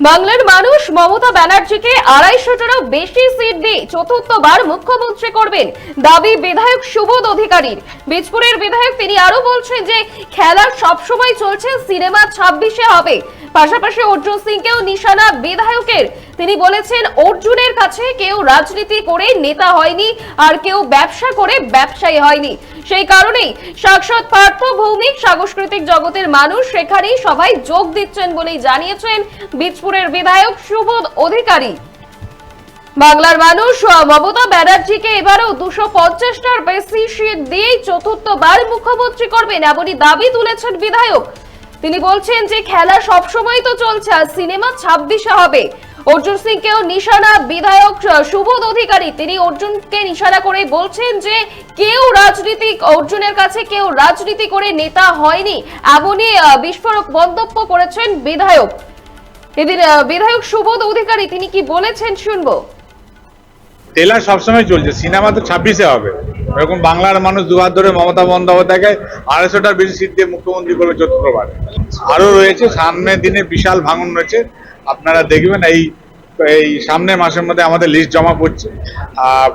বাংলার মানুষ মমতা ব্যানার্জিকে আড়াইশোটারও বেশি সিট দিয়ে চতুর্থবার মুখ্যমন্ত্রী করবেন দাবি বিধায়ক সুবোধ অধিকারীর। বীজপুরের বিধায়ক তিনি আরও বলছেন যে, খেলা সবসময় চলছে, সিনেমা ছাব্বিশে হবে। পাশাপাশি অর্জুন সিংকেও নিশানা বিধায়কের। তিনি বলেছেন, অর্জুনের কাছে কেউ রাজনীতি করে নেতা হয়নি, আর কেউ ব্যবসা করে ব্যবসায়ী হয়নি। সেই কারণেই সাংসদ পার্থ ভৌমিক সাংস্কৃতিক জগতের মানুষ সেখানেই যোগ দিচ্ছেন বলেই জানিয়েছেন বীজপুরের বিধায়ক সুবোধ অধিকারী। বাংলার মানুষ মমতা ব্যানার্জিকে এবারও দুশো পঞ্চাশটার বেশি সিট দিয়েই চতুর্থবার মুখ্যমন্ত্রী করবেন এমনই দাবি তুলেছেন বিধায়ক। তিনি বলছেন যে খেলা সবসময় তো চলছে, আর সিনেমা ছাব্বিশে হবে। অর্জুন সিং সিংকেও নিশানা বিধায়ক সুবোধ অধিকারী, তিনি অর্জুনকে নিশানা করে বলছেন যে কেউ রাজনীতি, অর্জুনের কাছে কেউ রাজনীতি করে নেতা হয়নি, এমনই বিস্ফোরক মন্তব্য করেছেন বিধায়ক। এদিন বিধায়ক সুবোধ অধিকারী, তিনি কি বলেছেন শুনব? ট্রেলার সবসময় চলছে, সিনেমা তো ছাব্বিশে হবে। এরকম বাংলার মানুষ দুহাত ধরে মমতা বন্দ্যোপাধ্যায়কে আড়াইশোটার বেশি সিট দিয়ে মুখ্যমন্ত্রী করবে চতুর্থবার। আরও রয়েছে সামনের দিনে বিশাল ভাঙন রয়েছে। আপনারা দেখবেন এই এই সামনের মাসের মধ্যে আমাদের লিস্ট জমা পড়ছে।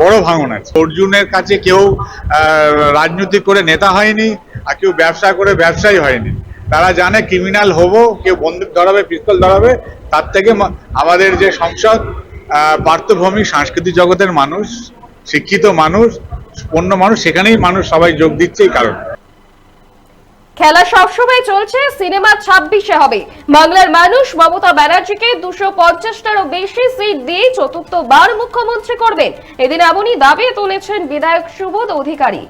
বড় ভাঙন আছে। অর্জুনের কাছে কেউ আহ, রাজনীতি করে নেতা হয়নি আর কেউ ব্যবসা করে ব্যবসায়ী হয়নি। তারা জানে ক্রিমিনাল হব কেউ বন্দুক ধরাবে পিস্তল ধরাবে তার থেকে আমাদের যে সংসদ পার্থভূমি সাংস্কৃতিক জগতের মানুষ শিক্ষিত মানুষ অন্য মানুষ, সেখানেই মানুষ সবাই যোগ দিচ্ছে এই কারণে। খেলা সবসময় চলছে, সিনেমা ছাব্বিশে হবে। বাংলার মানুষ মমতা ব্যানার্জিকে দুশো পঞ্চাশটারও বেশি সিট দিয়ে চতুর্থবার মুখ্যমন্ত্রী করবেন। এদিন এমনই দাবি তুলেছেন বিধায়ক সুবোধ অধিকারী।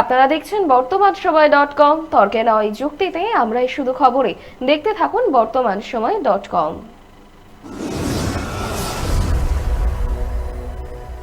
আপনারা দেখছেন বর্তমান সময় ডট কম, তর্কে নয় যুক্তিতে, আমরাই শুধু খবরে। দেখতে থাকুন বর্তমান সময় ডট কম।